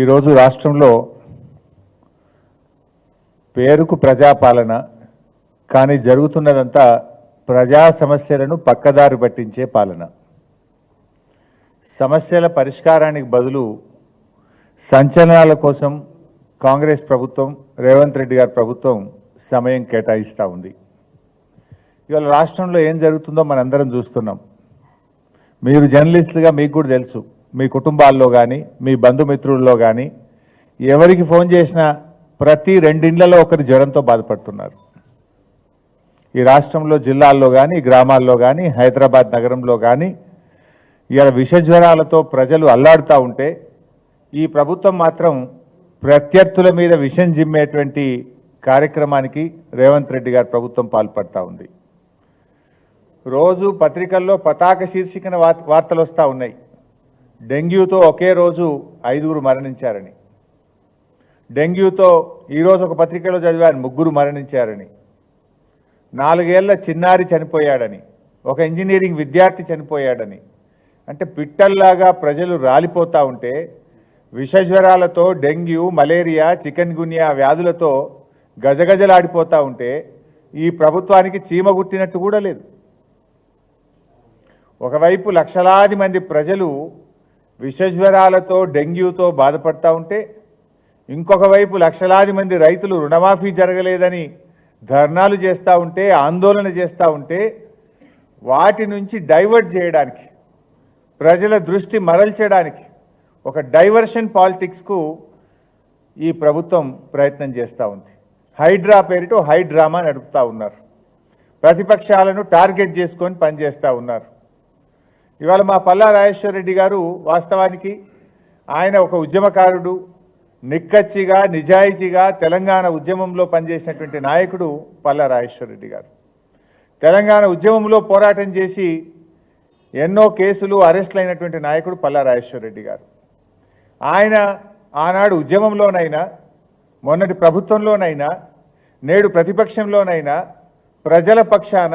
ఈరోజు రాష్ట్రంలో పేరుకు ప్రజాపాలన కానీ జరుగుతున్నదంతా ప్రజా సమస్యలను పక్కదారి పట్టించే పాలన. సమస్యల పరిష్కారానికి బదులు సంచలనాల కోసం కాంగ్రెస్ ప్రభుత్వం రేవంత్ రెడ్డి గారి ప్రభుత్వం సమయం కేటాయిస్తూ ఉంది. ఇవాళ రాష్ట్రంలో ఏం జరుగుతుందో మనందరం చూస్తున్నాం. మీరు జర్నలిస్టులుగా మీకు కూడా తెలుసు. మీ కుటుంబాల్లో కానీ మీ బంధుమిత్రుల్లో కానీ ఎవరికి ఫోన్ చేసినా ప్రతి రెండిండ్లలో ఒకరి జ్వరంతో బాధపడుతున్నారు. ఈ రాష్ట్రంలో జిల్లాల్లో కానీ గ్రామాల్లో కానీ హైదరాబాద్ నగరంలో కానీ ఇలా విష జ్వరాలతో ప్రజలు అల్లాడుతూ ఉంటే ఈ ప్రభుత్వం మాత్రం ప్రత్యర్థుల మీద విషం జిమ్మేటువంటి కార్యక్రమానికి రేవంత్ రెడ్డి గారి ప్రభుత్వం పాల్పడతా ఉంది. రోజు పత్రికల్లో పతాక శీర్షికన వార్తలు వస్తూ ఉన్నాయి. డెంగ్యూతో ఒకే రోజు ఐదుగురు మరణించారని. డెంగ్యూతో ఈరోజు ఒక పత్రికలో చదివాను ముగ్గురు మరణించారని. నాలుగేళ్ళ చిన్నారి చనిపోయాడని ఒక ఇంజనీరింగ్ విద్యార్థి చనిపోయాడని. అంటే పిట్టల్లాగా ప్రజలు రాలిపోతూ ఉంటే విషజ్వరాలతో డెంగ్యూ మలేరియా చికెన్ గున్యా వ్యాధులతో గజగజలాడిపోతూ ఉంటే ఈ ప్రభుత్వానికి చీమ గుట్టినట్టు కూడా లేదు. ఒకవైపు లక్షలాది మంది ప్రజలు విషజ్వరాలతో డెంగ్యూతో బాధపడతా ఉంటే ఇంకొక వైపు లక్షలాది మంది రైతులు రుణమాఫీ జరగలేదని ధర్నాలు చేస్తూ ఉంటే ఆందోళన చేస్తూ ఉంటే వాటి నుంచి డైవర్ట్ చేయడానికి ప్రజల దృష్టి మరల్చడానికి ఒక డైవర్షన్ పాలిటిక్స్కు ఈ ప్రభుత్వం ప్రయత్నం చేస్తూ ఉంది. హైడ్రా పేరిట హైడ్రామా నడుపుతూ ఉన్నారు. ప్రతిపక్షాలను టార్గెట్ చేసుకొని పనిచేస్తూ ఉన్నారు. ఇవాళ మా పల్లా రాజేశ్వర రెడ్డి గారు వాస్తవానికి ఆయన ఒక ఉద్యమకారుడు నిక్కచ్చిగా నిజాయితీగా తెలంగాణ ఉద్యమంలో పనిచేసినటువంటి నాయకుడు పల్లా రాజేశ్వర రెడ్డి గారు. తెలంగాణ ఉద్యమంలో పోరాటం చేసి ఎన్నో కేసులు అరెస్టులు అయినటువంటి నాయకుడు పల్లా రాజేశ్వర రెడ్డి గారు. ఆయన ఆనాడు ఉద్యమంలోనైనా మొన్నటి ప్రభుత్వంలోనైనా నేడు ప్రతిపక్షంలోనైనా ప్రజల పక్షాన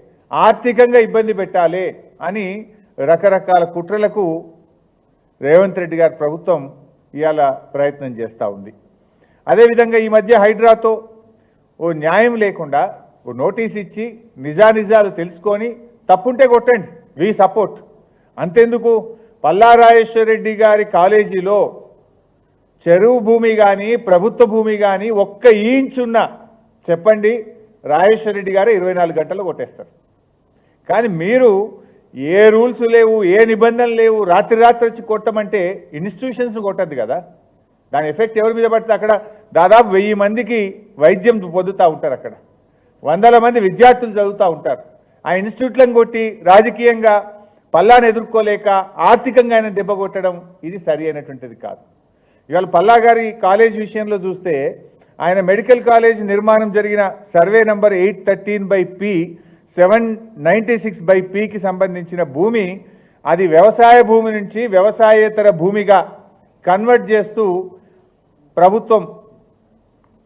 ఆర్థికంగా ఇబ్బంది పెట్టాలి అని రకరకాల కుట్రలకు రేవంత్ రెడ్డి గారి ప్రభుత్వం ఇవాళ ప్రయత్నం చేస్తూ ఉంది. అదేవిధంగా ఈ మధ్య హైడ్రాతో ఓ న్యాయం లేకుండా ఓ నోటీస్ ఇచ్చి నిజానిజాలు తెలుసుకొని తప్పుంటే కొట్టండి వి సపోర్ట్. అంతెందుకు? పల్లారాజేశ్వరరెడ్డి గారి కాలేజీలో చెరువు భూమి కానీ ప్రభుత్వ భూమి కానీ ఒక్క ఇంచున్న చెప్పండి రాజేశ్వరరెడ్డి గారు ఇరవై నాలుగు గంటలు కొట్టేస్తారు. కానీ మీరు ఏ రూల్స్ లేవు ఏ నిబంధనలు లేవు రాత్రి రాత్రి వచ్చి కొట్టమంటే ఇన్స్టిట్యూషన్స్ కొట్టద్దు కదా. దాని ఎఫెక్ట్ ఎవరి మీద పడితే అక్కడ దాదాపు వెయ్యి మందికి వైద్యం పొందుతూ ఉంటారు అక్కడ. వందల మంది విద్యార్థులు చదువుతూ ఉంటారు. ఆ ఇన్స్టిట్యూట్లను కొట్టి రాజకీయంగా పల్లాను ఎదుర్కోలేక ఆర్థికంగా ఆయన దెబ్బ కొట్టడం ఇది సరి అయినటువంటిది కాదు. ఇవాళ పల్లా గారి కాలేజ్ విషయంలో చూస్తే ఆయన మెడికల్ కాలేజ్ నిర్మాణం జరిగిన survey number eight thirteen by P seven ninety six by పీకి సంబంధించిన భూమి అది వ్యవసాయ భూమి నుంచి వ్యవసాయేతర భూమిగా కన్వర్ట్ చేస్తూ ప్రభుత్వం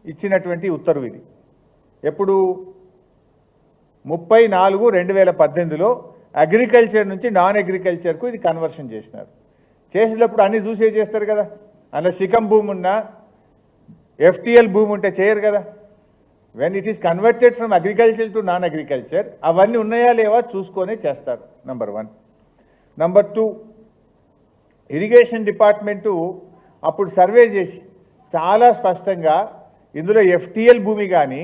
ఇచ్చినటువంటి ఉత్తర్వు ఇది. ఎప్పుడు? ముప్పై నాలుగు రెండు వేల పద్దెనిమిదిలో అగ్రికల్చర్ నుంచి నాన్ అగ్రికల్చర్కు ఇది కన్వర్షన్ చేసినారు. చేసినప్పుడు అన్నీ చూసే చేస్తారు కదా. అందులో శిఖం భూమి ఉన్నా ఎఫ్టిఎల్ భూమి ఉంటే చేయరు కదా. When it is converted from agriculture to non agriculture అవన్నీ ఉన్నాయా లేవా చూసుకొనే చేస్తారు number one number two irrigation department అప్పుడు సర్వే చేసి చాలా స్పష్టంగా ఇందులో ఎఫ్టిఎల్ భూమి కానీ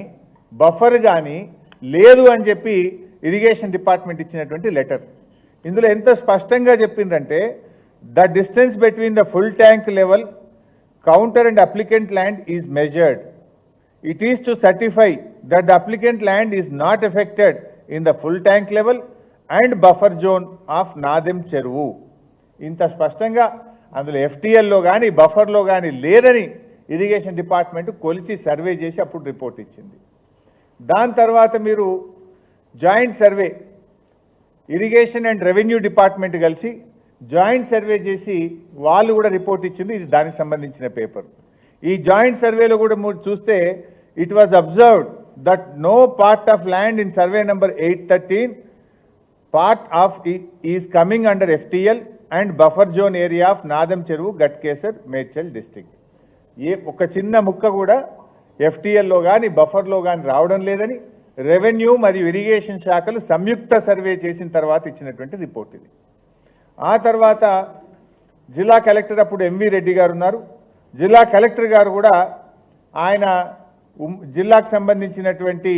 బఫర్ కానీ లేదు అని చెప్పి ఇరిగేషన్ డిపార్ట్మెంట్ ఇచ్చినటువంటి లెటర్ ఇందులో ఎంత స్పష్టంగా చెప్పిందంటే the distance between the full tank level counter and applicant land is measured it is to certify that the applicant land is not affected in the full tank level and buffer zone of Nadem చెరువు ఇంత స్పష్టంగా అందులో ఎఫ్టీఎల్లో కానీ బఫర్లో కానీ లేదని irrigation department కొలిచి survey చేసి అప్పుడు రిపోర్ట్ ఇచ్చింది. దాని తర్వాత మీరు joint survey irrigation and revenue department కలిసి జాయింట్ సర్వే చేసి వాళ్ళు కూడా రిపోర్ట్ ఇచ్చింది. ఇది దానికి సంబంధించిన పేపర్ ఈ జాయింట్ సర్వేలో కూడా మీరు చూస్తే it was observed that no part of land in survey number eight thirteen part of is coming under FTL and buffer zone area of Nadam చెరువు గట్కేసర్ మేడ్చల్ డిస్టిక్ ఏ ఒక చిన్న ముక్క కూడా ఎఫ్టిఎల్లో కానీ బఫర్లో కానీ రావడం లేదని రెవెన్యూ మరియు ఇరిగేషన్ శాఖలు సంయుక్త సర్వే చేసిన తర్వాత ఇచ్చినటువంటి రిపోర్ట్ ఇది. ఆ తర్వాత జిల్లా కలెక్టర్ అప్పుడు ఎంవి రెడ్డి గారు ఉన్నారు. జిల్లా కలెక్టర్ గారు కూడా ఆయన జిల్లాకు సంబంధించినటువంటి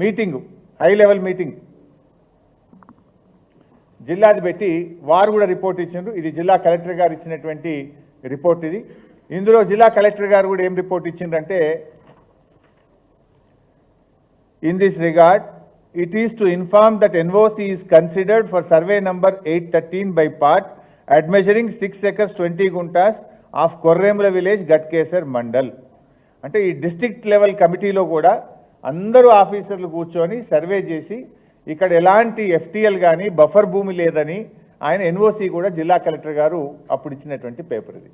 మీటింగ్ హై లెవెల్ మీటింగ్ జిల్లాది పెట్టి వారు కూడా రిపోర్ట్ ఇచ్చిండ్రు. ఇది జిల్లా కలెక్టర్ గారు ఇచ్చినటువంటి రిపోర్ట్ ఇది. ఇందులో జిల్లా కలెక్టర్ గారు కూడా ఏం report ఇచ్చిండ్రంటే in this regard it is to inform that NOC is considered for survey number eight thirteen by part at measuring six acres twenty guntas of Korremula village Ghatkesar mandal. అంటే ఈ district level కమిటీలో కూడా అందరూ ఆఫీసర్లు కూర్చొని survey చేసి ఇక్కడ ఎలాంటి ఎఫ్టీఎల్ కానీ బఫర్ భూమి లేదని ఆయన ఎన్ఓసి కూడా జిల్లా కలెక్టర్ గారు అప్పుడు ఇచ్చినటువంటి పేపర్ ఇది.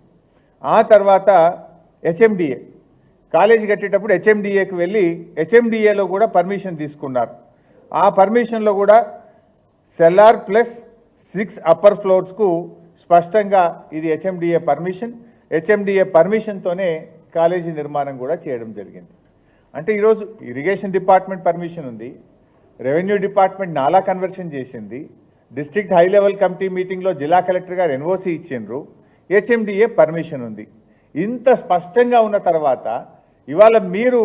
ఆ తర్వాత హెచ్ఎండిఏ. కాలేజీ కట్టేటప్పుడు హెచ్ఎండిఏకి వెళ్ళి హెచ్ఎండిఏలో కూడా పర్మిషన్ తీసుకున్నారు. ఆ పర్మిషన్లో కూడా సెల్లార్ ప్లస్ సిక్స్ అప్పర్ ఫ్లోర్స్కు స్పష్టంగా ఇది హెచ్ఎండిఏ పర్మిషన్. హెచ్ఎండిఏ పర్మిషన్తోనే కాలేజీ నిర్మాణం కూడా చేయడం జరిగింది. అంటే ఈరోజు ఇరిగేషన్ డిపార్ట్మెంట్ పర్మిషన్ ఉంది. రెవెన్యూ డిపార్ట్మెంట్ నాలా కన్వర్షన్ చేసింది. డిస్ట్రిక్ట్ హై లెవెల్ కమిటీ మీటింగ్లో జిల్లా కలెక్టర్ గారు ఎన్ఓసి ఇచ్చిండ్రు. హెచ్ఎండిఏ పర్మిషన్ ఉంది. ఇంత స్పష్టంగా ఉన్న తర్వాత ఇవాళ మీరు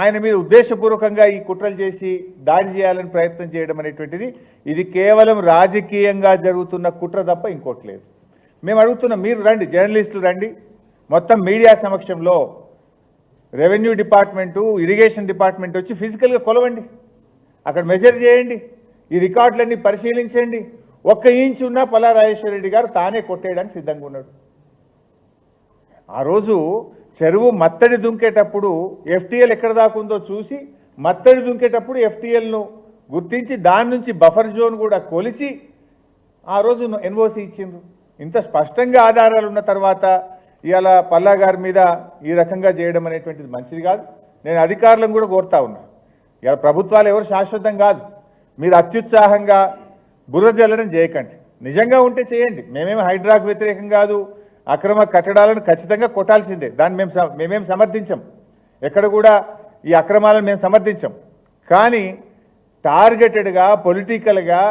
ఆయన మీద ఉద్దేశపూర్వకంగా ఈ కుట్రలు చేసి దాడి చేయాలని ప్రయత్నం చేయడం అనేటువంటిది ఇది కేవలం రాజకీయంగా జరుగుతున్న కుట్ర తప్ప ఇంకోటి లేదు. మేము అడుగుతున్నాం మీరు రండి జర్నలిస్టులు రండి. మొత్తం మీడియా సమక్షంలో రెవెన్యూ డిపార్ట్మెంటు ఇరిగేషన్ డిపార్ట్మెంట్ వచ్చి ఫిజికల్గా కొలవండి. అక్కడ మెజర్ చేయండి. ఈ రికార్డులన్నీ పరిశీలించండి. ఒక్క ఇంచ్ ఉన్నా పల్లా రెడ్డి గారు తానే కొట్టేయడానికి సిద్ధంగా ఉన్నాడు. ఆ రోజు చెరువు మత్తడి దుంకేటప్పుడు ఎఫ్టీఎల్ ఎక్కడ దాకా ఉందో చూసి మత్తడి దుంకేటప్పుడు ఎఫ్టీఎల్ను గుర్తించి దాని నుంచి బఫర్ జోన్ కూడా కొలిచి ఆ రోజు ఎన్ఓసి ఇచ్చిండ్రు. ఇంత స్పష్టంగా ఆధారాలు ఉన్న తర్వాత ఇవాళ పల్లా గారి మీద ఈ రకంగా చేయడం అనేటువంటిది మంచిది కాదు. నేను అధికారులను కూడా కోరుతా ఉన్నా. ఇవాళ ప్రభుత్వాలు ఎవరు శాశ్వతం కాదు. మీరు అత్యుత్సాహంగా బురద జల్లడం చేయకండి. నిజంగా ఉంటే చేయండి. మేమేమి హైడ్రాకు వ్యతిరేకం కాదు. అక్రమ కట్టడాలను ఖచ్చితంగా కొట్టాల్సిందే. దాన్ని మేము మేమేం సమర్థించం. ఎక్కడ కూడా ఈ అక్రమాలను మేము సమర్థించం. కానీ టార్గెటెడ్గా పొలిటికల్గా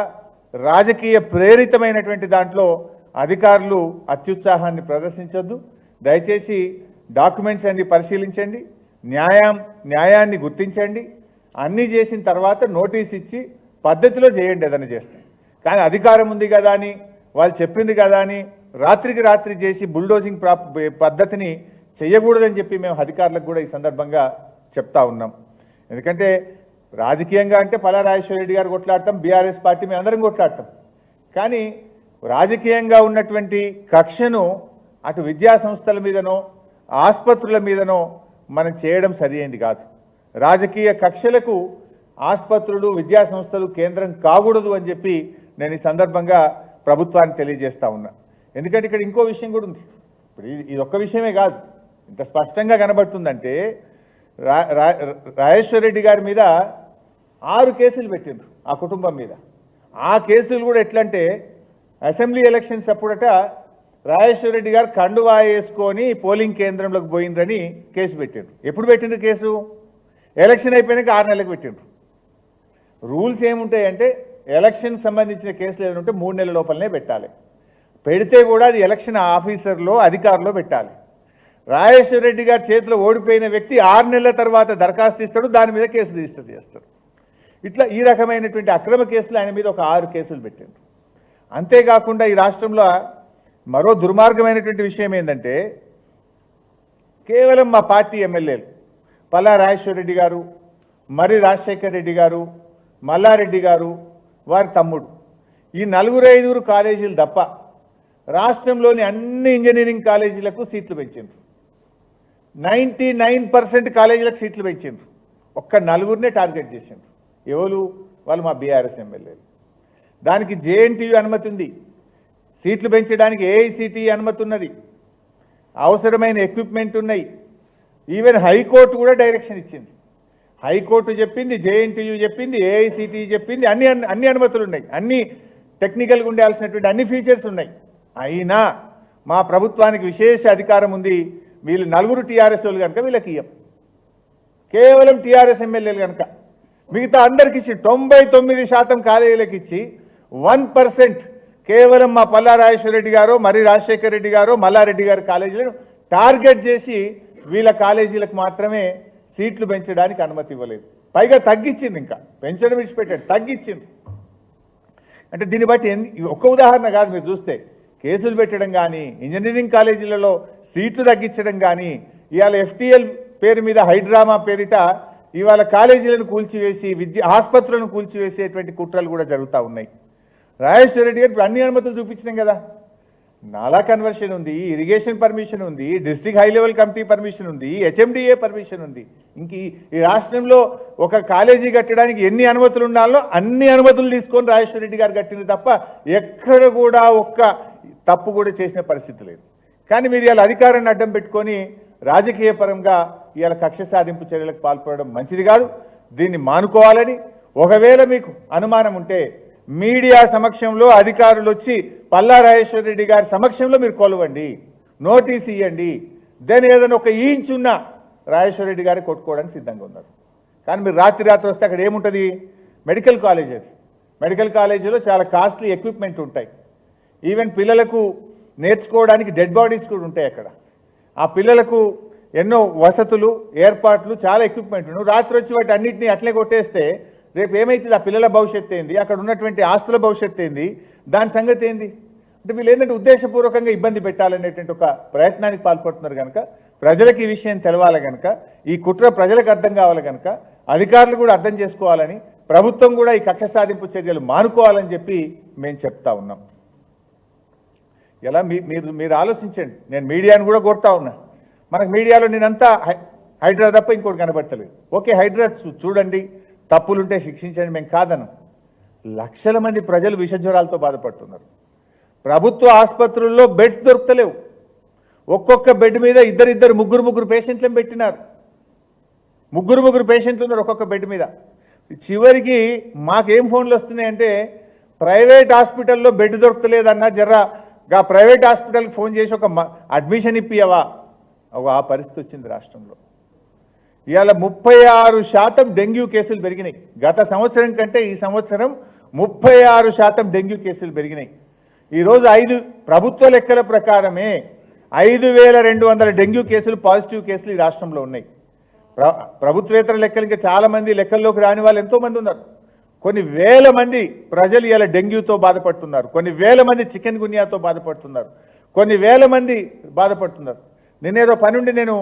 రాజకీయ ప్రేరితమైనటువంటి దాంట్లో అధికారులు అత్యుత్సాహాన్ని ప్రదర్శించొద్దు. దయచేసి డాక్యుమెంట్స్ అన్ని పరిశీలించండి. న్యాయం న్యాయాన్ని గుర్తించండి. అన్నీ చేసిన తర్వాత నోటీస్ ఇచ్చి పద్ధతిలో చేయండి ఏదైనా చేస్తే. కానీ అధికారం ఉంది కదా అని వాళ్ళు చెప్పింది కదా అని రాత్రికి రాత్రి చేసి బుల్డోజింగ్ ప్రా పద్ధతిని చేయకూడదని చెప్పి మేము అధికారులకు కూడా ఈ సందర్భంగా చెప్తా ఉన్నాం. ఎందుకంటే రాజకీయంగా అంటే పలా రాజేశ్వర రెడ్డి గారు కొట్లాడతాం బీఆర్ఎస్ పార్టీ మేము అందరం కొట్లాడతాం. కానీ రాజకీయంగా ఉన్నటువంటి కక్షను అటు విద్యా సంస్థల మీదనో ఆసుపత్రుల మీదనో మనం చేయడం సరియైంది కాదు. రాజకీయ కక్షలకు ఆసుపత్రులు విద్యా సంస్థలు కేంద్రం కాకూడదు అని చెప్పి నేను ఈ సందర్భంగా ప్రభుత్వానికి తెలియజేస్తా ఉన్నా. ఎందుకంటే ఇక్కడ ఇంకో విషయం కూడా ఉంది. ఇప్పుడు ఇది ఒక్క విషయమే కాదు. ఇంత స్పష్టంగా కనబడుతుందంటే రా రా- రాజేశ్వర రెడ్డి గారి మీద ఆరు కేసులు పెట్టిండ్రు ఆ కుటుంబం మీద. ఆ కేసులు కూడా ఎట్లంటే అసెంబ్లీ ఎలక్షన్స్ అప్పుడట రాజేశ్వర రెడ్డి గారు కండువా వేసుకొని పోలింగ్ కేంద్రంలోకి పోయిందని కేసు పెట్టిండ్రు. ఎప్పుడు పెట్టిండ్రు కేసు? ఎలక్షన్ అయిపోయినాక ఆరు నెలలకు పెట్టిండ్రు. రూల్స్ ఏముంటాయంటే ఎలక్షన్ సంబంధించిన కేసులు ఏదైనా ఉంటే మూడు నెలల లోపలనే పెట్టాలి. పెడితే కూడా అది ఎలక్షన్ ఆఫీసర్లో అధికారులో పెట్టాలి. రాజేశ్వర రెడ్డి గారి చేతిలో ఓడిపోయిన వ్యక్తి ఆరు నెలల తర్వాత దరఖాస్తు ఇస్తాడు దాని మీద కేసు రిజిస్టర్ చేస్తాడు ఇట్లా ఈ రకమైనటువంటి అక్రమ కేసులు ఆయన మీద ఒక ఆరు కేసులు పెట్టిండ్రు. అంతేకాకుండా ఈ రాష్ట్రంలో మరో దుర్మార్గమైనటువంటి విషయం ఏంటంటే కేవలం మా పార్టీ ఎమ్మెల్యేలు పల్లా రాజేశ్వర రెడ్డి గారు మరి రాజశేఖర్ రెడ్డి గారు మల్లారెడ్డి గారు వారి తమ్ముడు. ఈ నలుగురు ఐదుగురు కాలేజీలు తప్ప రాష్ట్రంలోని అన్ని ఇంజనీరింగ్ కాలేజీలకు సీట్లు పెంచిండ్రు. నైంటీ నైన్ పర్సెంట్ కాలేజీలకు సీట్లు పెంచిండ్రు. ఒక్క నలుగురినే టార్గెట్ చేసిండ్రు. ఎవరు? వాళ్ళు మా బీఆర్ఎస్ ఎమ్మెల్యేలు. దానికి జేఎన్టీయు అనుమతి ఉంది. సీట్లు పెంచడానికి ఏఐసిటిఈ అనుమతి ఉన్నది. అవసరమైన ఎక్విప్మెంట్ ఉన్నాయి. ఈవెన్ హైకోర్టు కూడా డైరెక్షన్ ఇచ్చింది. హైకోర్టు చెప్పింది జేఎన్టీయు చెప్పింది ఏఐసిటి చెప్పింది అన్ని అన్ని అనుమతులు ఉన్నాయి. అన్ని టెక్నికల్గా ఉండాల్సినటువంటి అన్ని ఫీచర్స్ ఉన్నాయి. అయినా మా ప్రభుత్వానికి విశేష అధికారం ఉంది. వీళ్ళు నలుగురు టీఆర్ఎస్ వాళ్ళు కనుక వీళ్ళకి ఇయ్యం. కేవలం టీఆర్ఎస్ ఎమ్మెల్యేలు కనుక. మిగతా అందరికి ఇచ్చి తొంభై తొమ్మిది శాతం కాలేజీలకు ఇచ్చి వన్ పర్సెంట్ కేవలం మా పల్లా రాజేశ్వర రెడ్డి గారు మరి రాజశేఖర రెడ్డి గారు మల్లారెడ్డి గారి కాలేజీలను టార్గెట్ చేసి వీళ్ళ కాలేజీలకు మాత్రమే సీట్లు పెంచడానికి అనుమతి ఇవ్వలేదు. పైగా తగ్గించింది ఇంకా. పెంచడం విడిచిపెట్టాడు. తగ్గించింది. అంటే దీన్ని బట్టి ఒక్క ఉదాహరణ కాదు మీరు చూస్తే. కేసులు పెట్టడం కానీ ఇంజనీరింగ్ కాలేజీలలో సీట్లు తగ్గించడం కానీ ఇవాళ ఎఫ్టీఎల్ పేరు మీద హైడ్రామా పేరిట ఇవాళ కాలేజీలను కూల్చివేసి విద్య ఆసుపత్రులను కూల్చివేసేటువంటి కుట్రలు కూడా జరుగుతూ ఉన్నాయి. రాజేశ్వర రెడ్డి గారు ఇప్పుడు అన్ని అనుమతులు చూపించినాం కదా. నాలా కన్వర్షన్ ఉంది ఇరిగేషన్ పర్మిషన్ ఉంది district high level committee permission ఉంది హెచ్ఎండిఏ పర్మిషన్ ఉంది. ఇంక ఈ- రాష్ట్రంలో ఒక కాలేజీ కట్టడానికి ఎన్ని అనుమతులు ఉండాలో అన్ని అనుమతులు తీసుకొని రాజేశ్వర రెడ్డి గారు కట్టింది తప్ప ఎక్కడ కూడా ఒక్క తప్పు కూడా చేసిన పరిస్థితి లేదు. కానీ మీరు ఇవాళ అధికారాన్ని అడ్డం పెట్టుకొని రాజకీయ పరంగా ఇవాళ కక్ష సాధింపు చర్యలకు పాల్పడడం మంచిది కాదు. దీన్ని మానుకోవాలని ఒకవేళ మీకు అనుమానం ఉంటే మీడియా సమక్షంలో అధికారులు వచ్చి పల్లా రాజేశ్వర రెడ్డి గారి సమక్షంలో మీరు కొలవండి నోటీస్ ఇవ్వండి దెన్ ఏదైనా ఒక ఈంచున్న ఉన్న రాజేశ్వర రెడ్డి గారి కొట్టుకోవడానికి సిద్ధంగా ఉన్నారు. కానీ మీరు రాత్రి రాత్రి వస్తే అక్కడ ఏముంటుంది? మెడికల్ కాలేజ్ అది. మెడికల్ కాలేజీలో చాలా కాస్ట్లీ ఎక్విప్మెంట్ ఉంటాయి. ఈవెన్ పిల్లలకు నేర్చుకోవడానికి డెడ్ బాడీస్ కూడా ఉంటాయి అక్కడ. ఆ పిల్లలకు ఎన్నో వసతులు ఏర్పాట్లు చాలా ఎక్విప్మెంట్ నువ్వు రాత్రి వచ్చి వాటి అన్నింటినీ అట్లే కొట్టేస్తే రేపు ఏమైతుంది? ఆ పిల్లల భవిష్యత్తు ఏంది? అక్కడ ఉన్నటువంటి ఆస్తుల భవిష్యత్తు ఏంది? దాని సంగతి ఏంది? అంటే వీళ్ళు ఏంటంటే ఉద్దేశపూర్వకంగా ఇబ్బంది పెట్టాలనేటువంటి ఒక ప్రయత్నానికి పాల్పడుతున్నారు కనుక ప్రజలకు ఈ విషయం తెలవాలి కనుక ఈ కుట్ర ప్రజలకు అర్థం కావాలి కనుక అధికారులు కూడా అర్థం చేసుకోవాలని ప్రభుత్వం కూడా ఈ కక్ష సాధింపు చర్యలు మానుకోవాలని చెప్పి మేము చెప్తా ఉన్నాం. ఎలా? మీ మీరు మీరు ఆలోచించండి. నేను మీడియాను కూడా కోరుతా ఉన్నా. మనకు మీడియాలో నేనంతా హై- హైడ్రా తప్ప ఇంకోటి కనబడతలేదు. ఓకే హైడ్రా చూ- చూడండి. తప్పులుంటే శిక్షించండి మేము కాదను. లక్షల మంది ప్రజలు విషజ్వరాలతో బాధపడుతున్నారు. ప్రభుత్వ ఆసుపత్రుల్లో బెడ్స్ దొరుకుతలేవు. ఒక్కొక్క బెడ్ మీద ఇద్దరిద్దరు ముగ్గురు ముగ్గురు పేషెంట్లను పెట్టినారు. ముగ్గురు ముగ్గురు పేషెంట్లు ఉన్నారు ఒక్కొక్క బెడ్ మీద. చివరికి మాకేం ఫోన్లు వస్తున్నాయంటే ప్రైవేట్ హాస్పిటల్లో బెడ్ దొరకలేదన్నా జర్రా ప్రైవేట్ హాస్పిటల్కి ఫోన్ చేసి ఒక అడ్మిషన్ ఇప్పియవా? ఒక ఆ పరిస్థితి వచ్చింది రాష్ట్రంలో. ఇవాళ ముప్పై ఆరు శాతం డెంగ్యూ కేసులు పెరిగినాయి. గత సంవత్సరం కంటే ఈ సంవత్సరం ముప్పై ఆరు శాతం డెంగ్యూ కేసులు పెరిగినాయి. ఈరోజు ఐదు ప్రభుత్వ లెక్కల ప్రకారమే ఐదు వేల రెండు వందల డెంగ్యూ కేసులు పాజిటివ్ కేసులు ఈ రాష్ట్రంలో ఉన్నాయి. ప్ర ప్రభుత్వేతర లెక్కలు ఇంకా చాలామంది లెక్కల్లోకి రాని వాళ్ళు ఎంతోమంది ఉన్నారు. కొన్ని వేల మంది ప్రజలు ఇలా డెంగ్యూతో బాధపడుతున్నారు. కొన్ని వేల మంది చికెన్ గున్యాతో బాధపడుతున్నారు. కొన్ని వేల మంది బాధపడుతున్నారు. నిన్నేదో పనుండి నేను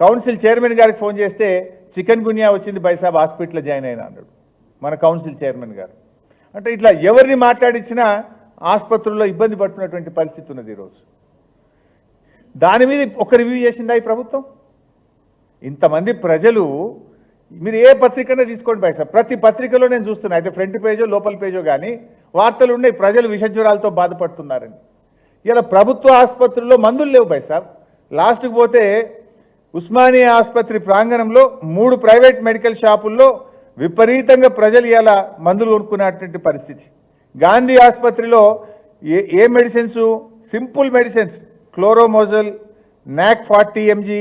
కౌన్సిల్ చైర్మన్ గారికి ఫోన్ చేస్తే చికెన్ గున్యా వచ్చింది బైసాబ్ హాస్పిటల్లో జాయిన్ అయినా అన్నాడు మన కౌన్సిల్ చైర్మన్ గారు. అంటే ఇట్లా ఎవరిని మాట్లాడించినా ఆసుపత్రుల్లో ఇబ్బంది పడుతున్నటువంటి పరిస్థితి ఉన్నది ఈరోజు. దాని మీద ఒక రివ్యూ చేసిందా ఈ ప్రభుత్వం? ఇంతమంది ప్రజలు మీరు ఏ పత్రికనే తీసుకోండి పైసా ప్రతి పత్రికలో నేను చూస్తున్నా అయితే ఫ్రంట్ పేజో లోపల పేజో కానీ వార్తలు ఉన్నాయి ప్రజలు విషజ్వరాలతో బాధపడుతున్నారని. ఇలా ప్రభుత్వ ఆసుపత్రుల్లో మందులు లేవు పైసా లాస్ట్కి పోతే ఉస్మానియా ఆసుపత్రి ప్రాంగణంలో మూడు ప్రైవేట్ మెడికల్ షాపుల్లో విపరీతంగా ప్రజలు ఇలా మందులు కొనుక్కున్నటువంటి పరిస్థితి. గాంధీ ఆసుపత్రిలో ఏ ఏ మెడిసిన్స్? Simple medicines. క్లోరోమోజల్ నాక్ forty MG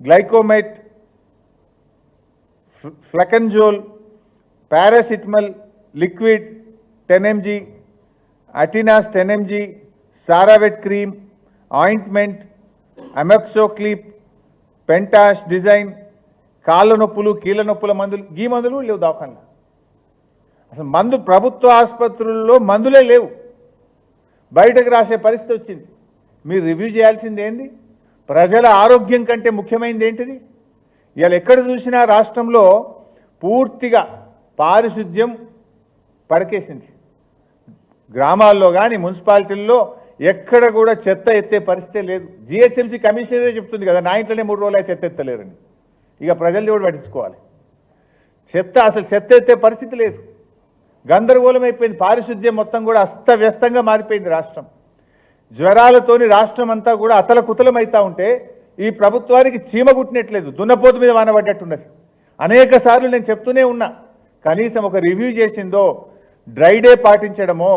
గ్లైకోమైట్ fluconazole paracetamol liquid ten MG అటినాస్ ten MG సారావెట్ క్రీమ్ ఆయింట్మెంట్ అమెక్సోక్లీప్ పెంటాష్ డిజైన్ కాళ్ళ నొప్పులు కీళ్ళ నొప్పుల మందులు ఈ మందులు లేవు దాఖానా అసలు మందు ప్రభుత్వ ఆసుపత్రుల్లో మందులే లేవు. బయటకు రాసే పరిస్థితి వచ్చింది. మీరు రివ్యూ చేయాల్సింది ఏంది? ప్రజల ఆరోగ్యం కంటే ముఖ్యమైనది ఏంటిది? ఇవాళ ఎక్కడ చూసినా రాష్ట్రంలో పూర్తిగా పారిశుద్ధ్యం పడకేసింది. గ్రామాల్లో కానీ మున్సిపాలిటీల్లో ఎక్కడ కూడా చెత్త ఎత్తే పరిస్థితే లేదు. జిహెచ్ఎంసీ కమిషనరే చెప్తుంది కదా నా ఇంట్లోనే మూడు రోజులు చెత్త ఎత్తలేరని. ఇక ప్రజలు కూడా పట్టించుకోవాలి. చెత్త అసలు చెత్త ఎత్తే పరిస్థితి లేదు. గందరగోళం అయిపోయింది. పారిశుద్ధ్యం మొత్తం కూడా అస్తవ్యస్తంగా మారిపోయింది రాష్ట్రం. జ్వరాలతోని రాష్ట్రం అంతా కూడా అతలకుతలం అవుతూ ఉంటే ఈ ప్రభుత్వానికి చీమ కుట్టినట్లేదు దున్నపోతు మీద వానబడ్డట్టున్నది అనేక సార్లు నేను చెప్తూనే ఉన్నా కనీసం ఒక రివ్యూ చేసిందో డ్రై డే పాటించడమో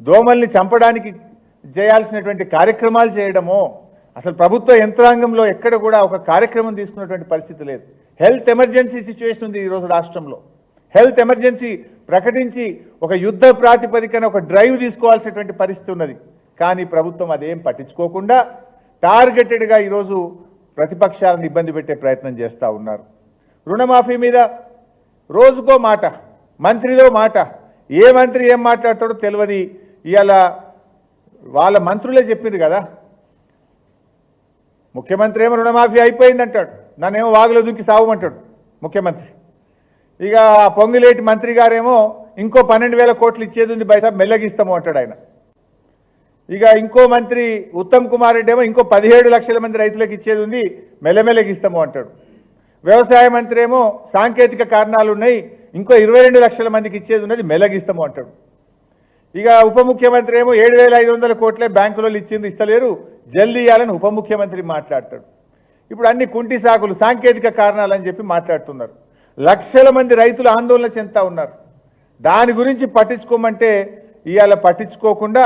దోమల్ని చంపడానికి చేయాల్సినటువంటి కార్యక్రమాలు చేయడమో అసలు ప్రభుత్వ యంత్రాంగంలో ఎక్కడ కూడా ఒక కార్యక్రమం తీసుకున్నటువంటి పరిస్థితి లేదు. హెల్త్ ఎమర్జెన్సీ సిచ్యువేషన్ ఉంది ఈరోజు రాష్ట్రంలో. హెల్త్ ఎమర్జెన్సీ ప్రకటించి ఒక యుద్ధ ప్రాతిపదికన ఒక డ్రైవ్ తీసుకోవాల్సినటువంటి పరిస్థితి ఉన్నది. కానీ ప్రభుత్వం అదేం పట్టించుకోకుండా టార్గెటెడ్గా ఈరోజు ప్రతిపక్షాలను ఇబ్బంది పెట్టే ప్రయత్నం చేస్తూ ఉన్నారు. రుణమాఫీ మీద రోజుకో మాట మంత్రిలో మాట ఏ మంత్రి ఏం మాట్లాడతాడో తెలియదు ఇవాళ వాళ్ళ మంత్రులే చెప్పింది కదా. ముఖ్యమంత్రి ఏమో రుణమాఫీ అయిపోయింది అంటాడు నన్నేమో వాగులో దుంకి సావమంటాడు ముఖ్యమంత్రి. ఇక ఆ పొంగులేటి మంత్రి గారేమో ఇంకో పన్నెండు వేల కోట్లు ఇచ్చేది ఉంది బైసా మెల్లగిస్తాము అంటాడు ఆయన. ఇక ఇంకో మంత్రి ఉత్తమ్ కుమార్ రెడ్డి ఏమో ఇంకో పదిహేడు లక్షల మంది రైతులకు ఇచ్చేది ఉంది మెల్లమెల్లగిస్తాము అంటాడు. వ్యవసాయ మంత్రి ఏమో సాంకేతిక కారణాలు ఉన్నాయి ఇంకో ఇరవై రెండు లక్షల మందికి ఇచ్చేది ఉన్నది మెల్లగిస్తాము అంటాడు. ఇక ఉప ముఖ్యమంత్రి ఏమో ఏడు వేల ఐదు వందల కోట్లే బ్యాంకులో ఇచ్చింది ఇస్తలేరు. జల్దీ ఇవ్వాలని ఉప ముఖ్యమంత్రి మాట్లాడతాడు. ఇప్పుడు అన్ని కుంటి సాకులు సాంకేతిక కారణాలని చెప్పి మాట్లాడుతున్నారు. లక్షల మంది రైతులు ఆందోళన చెందుతా ఉన్నారు. దాని గురించి పట్టించుకోమంటే ఇవాళ పట్టించుకోకుండా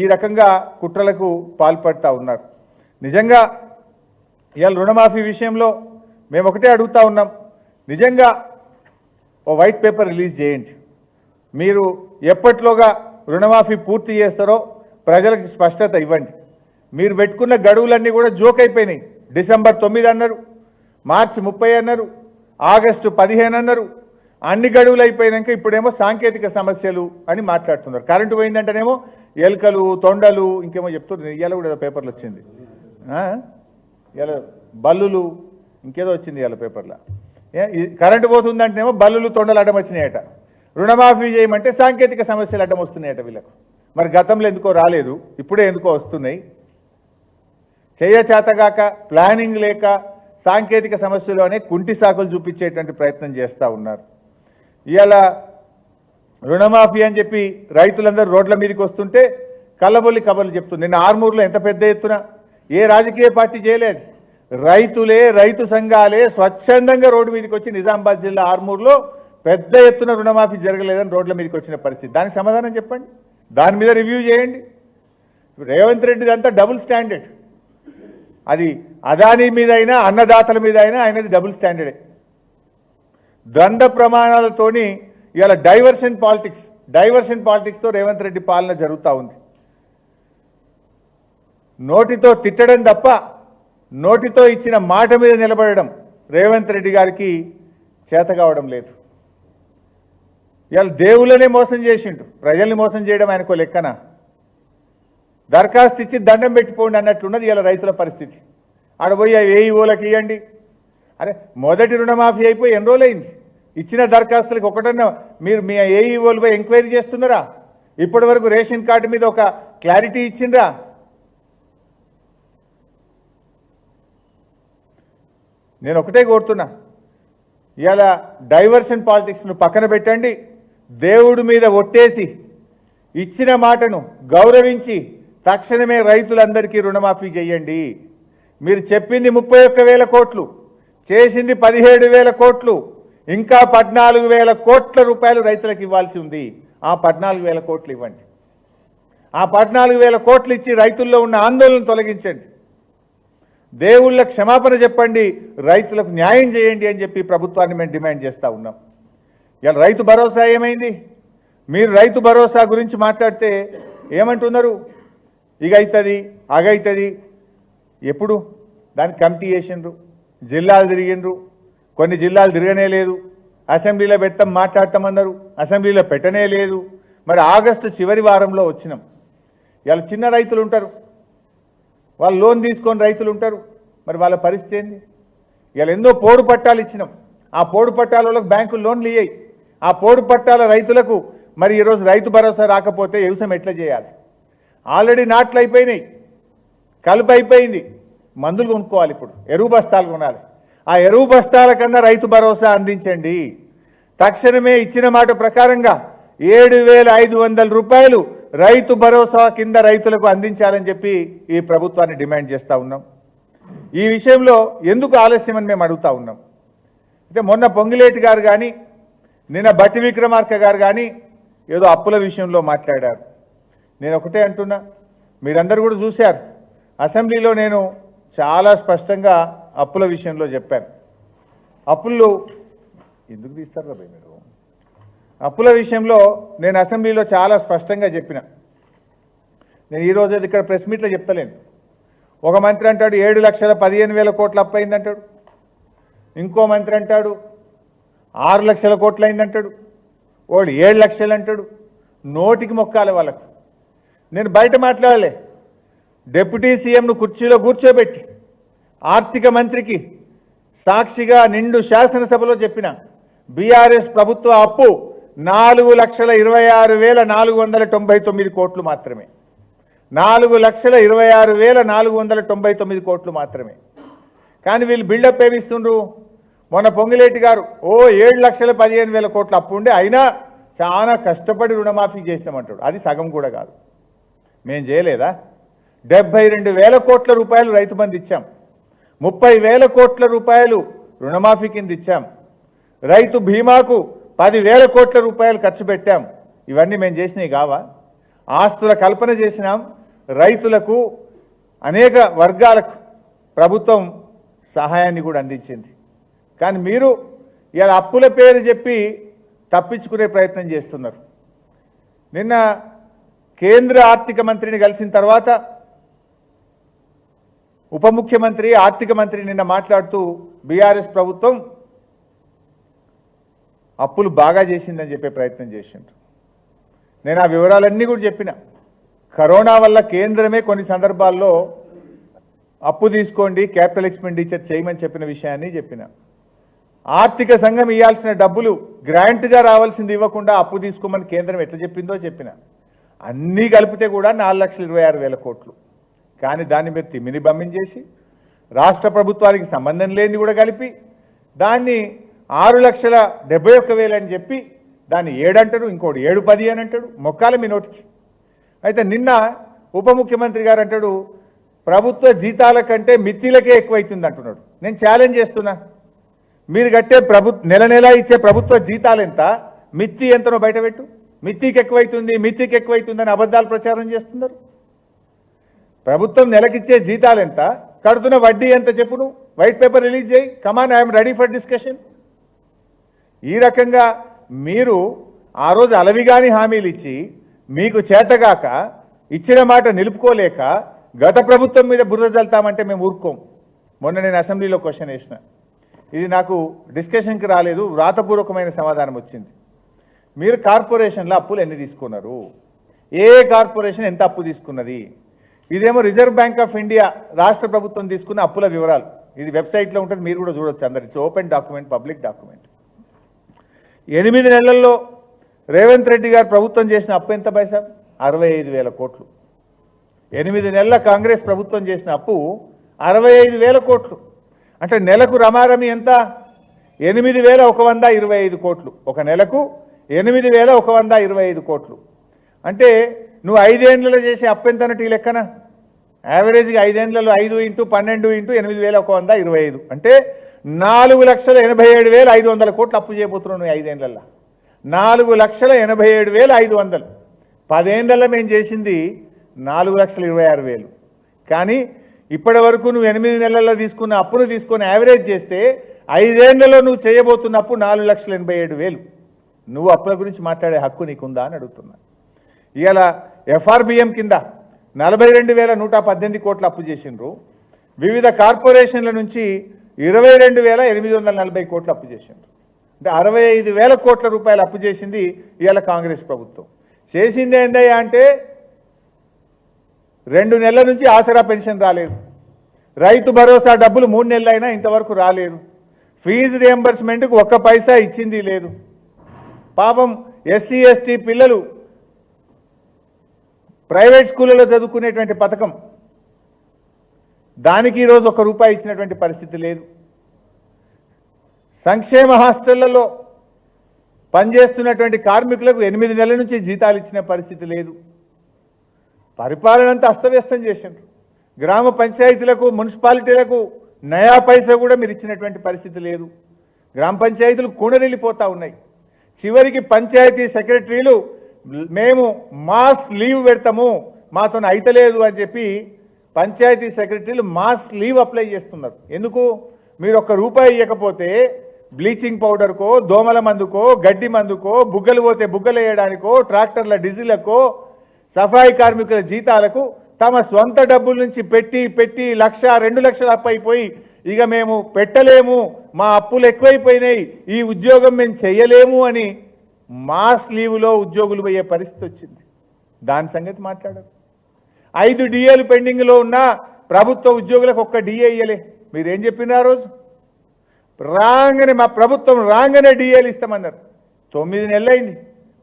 ఈ రకంగా కుట్రలకు పాల్పడతా ఉన్నారు. నిజంగా ఇవాళ రుణమాఫీ విషయంలో మేము ఒకటే అడుగుతా ఉన్నాం. నిజంగా ఓ వైట్ పేపర్ రిలీజ్ చేయండి. మీరు ఎప్పట్లోగా రుణమాఫీ పూర్తి చేస్తారో ప్రజలకు స్పష్టత ఇవ్వండి. మీరు పెట్టుకున్న గడువులన్నీ కూడా జోక్ అయిపోయినాయి. డిసెంబర్ తొమ్మిది అన్నారు మార్చి ముప్పై అన్నారు ఆగస్టు పదిహేను అన్నారు. అన్ని గడువులు అయిపోయినాక ఇప్పుడేమో సాంకేతిక సమస్యలు అని మాట్లాడుతున్నారు. కరెంటు పోయిందంటేనేమో ఎలుకలు తొండలు ఇంకేమో చెప్తున్నారు. ఇవాళ కూడా ఏదో పేపర్లు వచ్చింది. ఇలా బల్లులు ఇంకేదో వచ్చింది ఇవాళ పేపర్లో. ఏ, కరెంటు పోతుందంటేనేమో బల్లులు తొండలు అడ్డం వచ్చినాయట. రుణమాఫీ చేయమంటే సాంకేతిక సమస్యలు అడ్డం వస్తున్నాయట వీళ్ళకు. మరి గతంలో ఎందుకో రాలేదు ఇప్పుడే ఎందుకో వస్తున్నాయి. చేయచేతగాక ప్లానింగ్ లేక సాంకేతిక సమస్యలు అనే కుంటి సాకులు చూపించేటువంటి ప్రయత్నం చేస్తూ ఉన్నారు. ఇవాళ రుణమాఫీ అని చెప్పి రైతులందరూ రోడ్ల మీదకి వస్తుంటే కళ్ళబొల్లి కబర్లు చెప్తుంది. నిన్న ఆర్మూర్లో ఎంత పెద్ద ఎత్తున? ఏ రాజకీయ పార్టీ చేయలేదు. రైతులే రైతు సంఘాలే స్వచ్ఛందంగా రోడ్డు మీదకి వచ్చి నిజామాబాద్ జిల్లా ఆర్మూర్లో పెద్ద ఎత్తున రుణమాఫీ జరగలేదని రోడ్ల మీదకి వచ్చిన పరిస్థితి. దానికి సమాధానం చెప్పండి. దాని మీద రివ్యూ చేయండి. రేవంత్ రెడ్డిది అంతా డబుల్ స్టాండర్డ్. అది అదానీ మీద అయినా అన్నదాతల మీద అయినా ఆయనది డబుల్ స్టాండర్డే. ద్వంద్వ ప్రమాణాలతోని ఇవాళ డైవర్షన్ పాలిటిక్స్ డైవర్షన్ పాలిటిక్స్తో రేవంత్ రెడ్డి పాలన జరుగుతూ ఉంది. నోటితో తిట్టడం తప్ప నోటితో ఇచ్చిన మాట మీద నిలబడడం రేవంత్ రెడ్డి గారికి చేత కావడం లేదు. ఇవాళ దేవుళ్ళనే మోసం చేసిండు ప్రజల్ని మోసం చేయడం ఆయనకో లెక్కన. దరఖాస్తు ఇచ్చి దండం పెట్టిపోండి అన్నట్లున్నది ఇలా రైతుల పరిస్థితి. ఆడపోయి అవి ఏ ఇవ్వండి అరే మొదటి రుణమాఫీ అయిపోయి ఎన్ని రోజులైంది? ఇచ్చిన దరఖాస్తులకు ఒకటన్నా మీరు మీ ఏఈఓలు పోయి ఎంక్వైరీ చేస్తున్నారా? ఇప్పటి వరకు రేషన్ కార్డు మీద ఒక క్లారిటీ ఇచ్చిండ్రా? నేను ఒకటే కోరుతున్నా. ఇవాళ డైవర్షన్ పాలిటిక్స్ను పక్కన పెట్టండి. దేవుడి మీద ఒట్టేసి ఇచ్చిన మాటను గౌరవించి తక్షణమే రైతులందరికీ రుణమాఫీ చేయండి. మీరు చెప్పింది ముప్పై ఒక్క వేల కోట్లు చేసింది పదిహేడు వేల కోట్లు ఇంకా పద్నాలుగు వేల కోట్ల రూపాయలు రైతులకు ఇవ్వాల్సి ఉంది. ఆ పద్నాలుగు వేల కోట్లు ఇవ్వండి. ఆ పద్నాలుగు వేల కోట్లు ఇచ్చి రైతుల్లో ఉన్న ఆందోళన తొలగించండి. దేవుళ్ళ క్షమాపణ చెప్పండి రైతులకు న్యాయం చేయండి అని చెప్పి ప్రభుత్వాన్ని మేము డిమాండ్ చేస్తూ ఉన్నాం. ఇలా రైతు భరోసా ఏమైంది? మీరు రైతు భరోసా గురించి మాట్లాడితే ఏమంటున్నారు? ఇక అవుతుంది అగవుతుంది ఎప్పుడు? దానికి కమిటీ చేసిండ్రు జిల్లాలు తిరిగిండ్రు. కొన్ని జిల్లాలు తిరగనే లేదు. అసెంబ్లీలో పెట్టం మాట్లాడతామన్నారు. అసెంబ్లీలో పెట్టనే లేదు. మరి ఆగస్టు చివరి వారంలో వచ్చినాం. ఇలా చిన్న రైతులు ఉంటారు. వాళ్ళు లోన్ తీసుకొని రైతులు ఉంటారు. మరి వాళ్ళ పరిస్థితి ఏంది? ఇలా ఎన్నో పోడు పట్టాలు ఇచ్చినాం. ఆ పోడు పట్టాల వాళ్ళకి బ్యాంకులు లోన్లు ఇయ్యాయి. ఆ పోడు పట్టాల రైతులకు మరి ఈరోజు రైతు భరోసా రాకపోతే వ్యవసాయం ఎట్లా చేయాలి? ఆల్రెడీ నాట్లు అయిపోయినాయి కలుపు అయిపోయింది మందులు కొనుక్కోవాలి ఇప్పుడు ఎరువు బస్తాలు కొనాలి. ఆ ఎరువు బస్తాల కన్నా రైతు భరోసా అందించండి. తక్షణమే ఇచ్చిన మాట ప్రకారంగా ఏడు వేల ఐదు వందల రూపాయలు రైతు భరోసా కింద రైతులకు అందించాలని చెప్పి ఈ ప్రభుత్వాన్ని డిమాండ్ చేస్తూ ఉన్నాం. ఈ విషయంలో ఎందుకు ఆలస్యం అని మేము అడుగుతా ఉన్నాం? అయితే మొన్న పొంగిలేటి గారు కానీ నిన్న బట్టి విక్రమార్క గారు కానీ ఏదో అప్పుల విషయంలో మాట్లాడారు. నేను ఒకటే అంటున్నా మీరందరూ కూడా చూశారు. అసెంబ్లీలో నేను చాలా స్పష్టంగా అప్పుల విషయంలో చెప్పాను. అప్పులు ఎందుకు తీస్తారు కదా మీరు? అప్పుల విషయంలో నేను అసెంబ్లీలో చాలా స్పష్టంగా చెప్పిన. నేను ఈరోజు ఇక్కడ ప్రెస్ మీట్లో చెప్తలేను. ఒక మంత్రి అంటాడు ఏడు లక్షల పదిహేను వేల కోట్లు అప్పు అయిందంటాడు ఇంకో మంత్రి అంటాడు ఆరు లక్షల కోట్లు అయిందంటాడు వాడు ఏడు లక్షలు అంటాడు నోటికి మొక్కాలి వాళ్ళకు. నేను బయట మాట్లాడలే. డిప్యూటీ సీఎంను కుర్చీలో కూర్చోబెట్టి ఆర్థిక మంత్రికి సాక్షిగా నిండు శాసనసభలో చెప్పిన బీఆర్ఎస్ ప్రభుత్వ అప్పు నాలుగు లక్షల ఇరవై ఆరు వేల నాలుగు వందల తొంభై తొమ్మిది కోట్లు మాత్రమే. నాలుగు లక్షల ఇరవై ఆరు వేల నాలుగు వందల తొంభై తొమ్మిది కోట్లు మాత్రమే. కానీ వీళ్ళు బిల్డప్ ఏమిస్తుండ్రు? మొన్న పొంగిలేటి గారు ఓ ఏడు లక్షల పదిహేను వేల కోట్ల అప్పు ఉండే అయినా చాలా కష్టపడి రుణమాఫీ చేసినామంటాడు అది సగం కూడా కాదు. మేం చేయలేదా? డెబ్బై రెండు వేల కోట్ల రూపాయలు రైతు బంధు ఇచ్చాం. ముప్పై వేల కోట్ల రూపాయలు రుణమాఫీ కింద ఇచ్చాం. రైతు బీమాకు పదివేల కోట్ల రూపాయలు ఖర్చు పెట్టాం. ఇవన్నీ మేము చేసినవి కావా? ఆస్తుల కల్పన చేసినాం. రైతులకు అనేక వర్గాలకు ప్రభుత్వం సహాయాన్ని కూడా అందించింది. కానీ మీరు ఇలా అప్పుల పేరు చెప్పి తప్పించుకునే ప్రయత్నం చేస్తున్నారు. నిన్న కేంద్ర ఆర్థిక మంత్రిని కలిసిన తర్వాత ఉప ముఖ్యమంత్రి ఆర్థిక మంత్రి నిన్న మాట్లాడుతూ బీఆర్ఎస్ ప్రభుత్వం అప్పులు బాగా చేసిందని చెప్పే ప్రయత్నం చేసిండ్రు. నేను ఆ వివరాలన్నీ కూడా చెప్పిన. కరోనా వల్ల కేంద్రమే కొన్ని సందర్భాల్లో అప్పు తీసుకోండి క్యాపిటల్ ఎక్స్పెండిచర్ చేయమని చెప్పిన విషయాన్ని చెప్పిన. ఆర్థిక సంఘం ఇవ్వాల్సిన డబ్బులు గ్రాంట్గా రావాల్సింది ఇవ్వకుండా అప్పు తీసుకోమని కేంద్రం ఎట్లా చెప్పిందో చెప్పిన. అన్నీ కలిపితే కూడా నాలుగు లక్షల ఇరవై ఆరు వేల కోట్లు. కానీ దాన్ని మీరు తిమ్మిని బమ్మించేసి రాష్ట్ర ప్రభుత్వానికి సంబంధం లేని కూడా కలిపి దాన్ని ఆరు లక్షల డెబ్బై ఒక్క వేలు అని చెప్పి దాన్ని ఏడంటాడు ఇంకోటి ఏడు పది అని అంటాడు మొక్కాల మీ నోటికి. అయితే నిన్న ఉప ముఖ్యమంత్రి గారు అంటాడు ప్రభుత్వ జీతాల కంటే మిత్తిలకే ఎక్కువైతుంది అంటున్నాడు నేను ఛాలెంజ్ చేస్తున్నా. మీరు కట్టే ప్రభు నెల నెల ఇచ్చే ప్రభుత్వ జీతాలు ఎంత? మిత్తి ఎంతనో బయటపెట్టు. మిత్తికి ఎక్కువైతుంది మిత్తికి ఎక్కువైతుందని అబద్ధాలు ప్రచారం చేస్తున్నారు. ప్రభుత్వం నెలకిచ్చే జీతాలు ఎంత? కడుతున్న వడ్డీ ఎంత చెప్పు వైట్ పేపర్ రిలీజ్ చేయి. Come on I'm ready for discussion ఈ రకంగా మీరు ఆ రోజు అలవిగాని హామీలు ఇచ్చి మీకు చేతగాక ఇచ్చిన మాట నిలుపుకోలేక గత ప్రభుత్వం మీద బురద జల్తామంటే మేము ఊరుకోం. మొన్న నేను అసెంబ్లీలో క్వశ్చన్ వేసిన. ఇది నాకు డిస్కషన్కి రాలేదు వ్రాతపూర్వకమైన సమాధానం వచ్చింది. మీరు కార్పొరేషన్లో అప్పులు ఎన్ని తీసుకున్నారు? ఏ కార్పొరేషన్ ఎంత అప్పు తీసుకున్నది? ఇదేమో రిజర్వ్ బ్యాంక్ ఆఫ్ ఇండియా రాష్ట్ర ప్రభుత్వం తీసుకున్న అప్పుల వివరాలు. ఇది వెబ్సైట్లో ఉంటుంది మీరు కూడా చూడొచ్చు అందరు. It's open document public document. ఎనిమిది నెలల్లో రేవంత్ రెడ్డి గారు ప్రభుత్వం చేసిన అప్పు ఎంత పైసా అరవై ఐదు వేల కోట్లు. ఎనిమిది నెలల కాంగ్రెస్ ప్రభుత్వం చేసిన అప్పు అరవై ఐదు వేల కోట్లు. అంటే నెలకు రమారమి ఎంత? ఎనిమిది వేల ఒక వంద ఇరవై ఐదు కోట్లు. ఒక నెలకు ఎనిమిది వేల ఒక వంద ఇరవై ఐదు కోట్లు. అంటే నువ్వు ఐదేండ్లలో చేసే అప్పెంతనటి లెక్కన? యావరేజ్గా ఐదేండ్లలో ఐదు ఇంటూ పన్నెండు ఇంటూ ఎనిమిది వేల ఒక వంద ఇరవై ఐదు. అంటే నాలుగు లక్షల ఎనభై ఏడు వేల ఐదు వందల కోట్లు అప్పు చేయబోతున్నావు నువ్వు ఐదేండ్లలో నాలుగు లక్షల ఎనభై ఏడు వేల ఐదు వందలు. పదేండ్లలో మేము చేసింది నాలుగు లక్షల ఇరవై ఆరు వేలు. కానీ ఇప్పటి వరకు నువ్వు ఎనిమిది నెలల్లో తీసుకున్న అప్పును తీసుకొని యావరేజ్ చేస్తే ఐదేళ్ళలో నువ్వు చేయబోతున్న అప్పు నాలుగు లక్షల ఎనభై ఏడు వేలు. నువ్వు అప్పుల గురించి మాట్లాడే హక్కు నీకుందా అని అడుగుతున్నా. ఇవాళ ఎఫ్ఆర్బిఎం కింద నలభై రెండు వేల నూట పద్దెనిమిది కోట్ల అప్పు చేసిండ్రు. వివిధ కార్పొరేషన్ల నుంచి ఇరవై రెండు వేల ఎనిమిది వందల నలభై కోట్లు అప్పు చేసిండ్రు. అంటే అరవై ఐదు వేల కోట్ల రూపాయలు అప్పు చేసింది ఇవాళ కాంగ్రెస్ ప్రభుత్వం. చేసింది ఏందయ్యా అంటే రెండు నెలల నుంచి ఆసరా పెన్షన్ రాలేదు. రైతు భరోసా డబ్బులు మూడు నెలలైనా ఇంతవరకు రాలేదు. ఫీజు రియంబర్స్మెంట్కు ఒక్క పైసా ఇచ్చింది లేదు. పాపం ఎస్సీ ఎస్టీ పిల్లలు ప్రైవేట్ స్కూళ్ళలో చదువుకునేటువంటి పథకం. దానికి ఈరోజు ఒక్క రూపాయి ఇచ్చినటువంటి పరిస్థితి లేదు. సంక్షేమ హాస్టళ్ళలో పనిచేస్తున్నటువంటి కార్మికులకు ఎనిమిది నెలల నుంచి జీతాలు ఇచ్చిన పరిస్థితి లేదు. పరిపాలన అంతా అస్తవ్యస్తం చేసిండ్రు. గ్రామ పంచాయతీలకు మున్సిపాలిటీలకు నయా పైసా కూడా మీరు ఇచ్చినటువంటి పరిస్థితి లేదు. గ్రామ పంచాయతీలు కూడలిపోతా ఉన్నాయి. చివరికి పంచాయతీ సెక్రటరీలు మేము మాస్ లీవ్ పెడతాము మాతో అయితలేదు అని చెప్పి పంచాయతీ సెక్రటరీలు మాస్ లీవ్ అప్లై చేస్తున్నారు. ఎందుకు? మీరు ఒక్క రూపాయి ఇవ్వకపోతే బ్లీచింగ్ పౌడర్కో దోమల మందుకో గడ్డి మందుకో బుగ్గలు పోతే బుగ్గలు వేయడానికో ట్రాక్టర్ల డీజిలకో సఫాయి కార్మికుల జీతాలకు తమ సొంత డబ్బుల నుంచి పెట్టి పెట్టి లక్ష రెండు లక్షల అప్పు అయిపోయి ఇక మేము పెట్టలేము మా అప్పులు ఎక్కువైపోయినాయి ఈ ఉద్యోగం మేము చెయ్యలేము అని మాస్ లీవ్లో ఉద్యోగులు పోయే పరిస్థితి వచ్చింది. దాని సంగతి మాట్లాడరు ఐదు డిఏలు పెండింగ్లో ఉన్న ప్రభుత్వ ఉద్యోగులకు ఒక్క డిఏ ఇయ్యలే. మీరేం చెప్పిన ఆ రోజు? రాగానే మా ప్రభుత్వం రాగానే డిఏలు ఇస్తామన్నారు. తొమ్మిది నెలలైంది.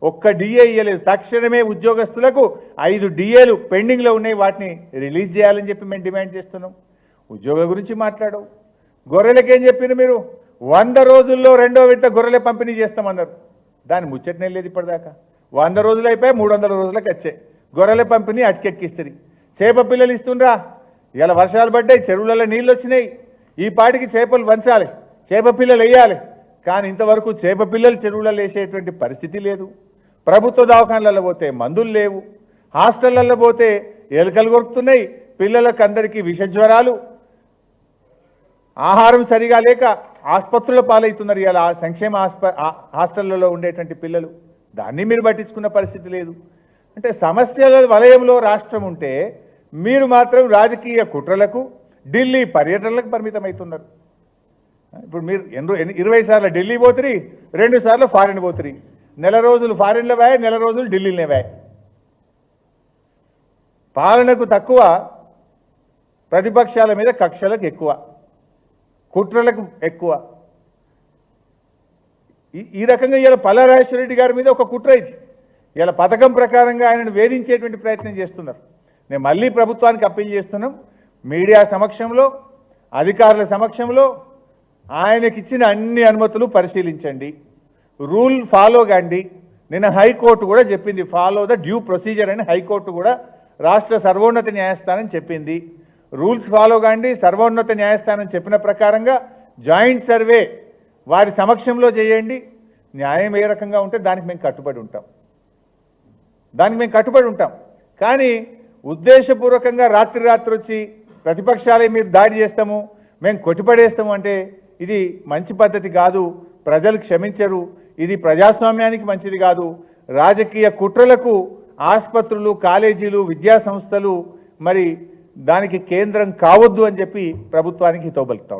ఒక్క డిఏ ఇయ్యలేదు. తక్షణమే ఉద్యోగస్తులకు ఐదు డిఏలు పెండింగ్లో ఉన్నాయి. వాటిని రిలీజ్ చేయాలని చెప్పి మేము డిమాండ్ చేస్తున్నాం. ఉద్యోగం గురించి మాట్లాడవు. గొర్రెలకేం చెప్పిన మీరు? వంద రోజుల్లో రెండో విడత గొర్రెల పంపిణీ చేస్తామన్నారు దాని ముచ్చటనే లేదు ఇప్పటిదాకా. వంద రోజులు అయిపోయి మూడు వందల రోజులకు వచ్చాయి. గొర్రెల పంపిణీ అటుకెక్కిస్తుంది. చేప పిల్లలు ఇస్తుండ్రా. ఇలా వర్షాలు పడ్డాయి చెరువులలో నీళ్ళు వచ్చినాయి. ఈ పాటికి చేపలు వంచాలి. చేప పిల్లలు వేయాలి. కానీ ఇంతవరకు చేప పిల్లలు చెరువులలో వేసేటువంటి పరిస్థితి లేదు. ప్రభుత్వ దవాఖానలలో పోతే మందులు లేవు హాస్టళ్ళలో పోతే ఎలుకలు కొరుకుతున్నాయి పిల్లలకు అందరికీ విషజ్వరాలు ఆహారం సరిగా లేక ఆసుపత్రుల పాలవుతున్నారు ఇలా సంక్షేమ ఆస్ప ఆ- హాస్టళ్ళలో ఉండేటువంటి పిల్లలు. దాన్ని మీరు పట్టించుకున్న పరిస్థితి లేదు. అంటే సమస్యల వలయంలో రాష్ట్రం ఉంటే మీరు మాత్రం రాజకీయ కుట్రలకు ఢిల్లీ పర్యటనలకు పరిమితమవుతున్నారు. ఇప్పుడు మీరు ఎన్నో ఇరవై సార్లు ఢిల్లీ పోతురి రెండు సార్లు ఫారిన్ పోతురి. నెల రోజులు ఫారిన్లో వాయ్ నెల రోజులు ఢిల్లీలోనే వాయ్ పాలనకు తక్కువ ప్రతిపక్షాల మీద కక్షలకు ఎక్కువ కుట్రలకు ఎక్కువ. ఈ- ఈ రకంగా ఇలా పల్లారాజేశ్వర రెడ్డి గారి మీద ఒక కుట్ర ఇది. ఇలా పథకం ప్రకారంగా ఆయనను వేధించేటువంటి ప్రయత్నం చేస్తున్నారు. నేను మళ్ళీ ప్రభుత్వానికి అప్పీల్ చేస్తున్నాం. మీడియా సమక్షంలో అధికారుల సమక్షంలో ఆయనకిచ్చిన అన్ని అనుమతులు పరిశీలించండి. రూల్ ఫాలో కండి నిన్న హైకోర్టు కూడా చెప్పింది ఫాలో ద డ్యూ ప్రొసీజర్ అని హైకోర్టు కూడా రాష్ట్ర సర్వోన్నత న్యాయస్థానం చెప్పింది. రూల్స్ ఫాలో కాండి సర్వోన్నత న్యాయస్థానం చెప్పిన ప్రకారంగా జాయింట్ సర్వే వారి సమక్షంలో చేయండి. న్యాయం ఏ రకంగా ఉంటే దానికి మేము కట్టుబడి ఉంటాం. దానికి మేము కట్టుబడి ఉంటాం. కానీ ఉద్దేశపూర్వకంగా రాత్రి రాత్రి వచ్చి ప్రతిపక్షాలే మీరు దాడి చేస్తాము మేము కొట్టిపడేస్తాము అంటే ఇది మంచి పద్ధతి కాదు. ప్రజలు క్షమించరు. ఇది ప్రజాస్వామ్యానికి మంచిది కాదు. రాజకీయ కుట్రలకు ఆసుపత్రులు కాలేజీలు విద్యా సంస్థలు మరి దానికి కేంద్రం కావద్దు అని చెప్పి ప్రభుత్వానికి హితోబలుతా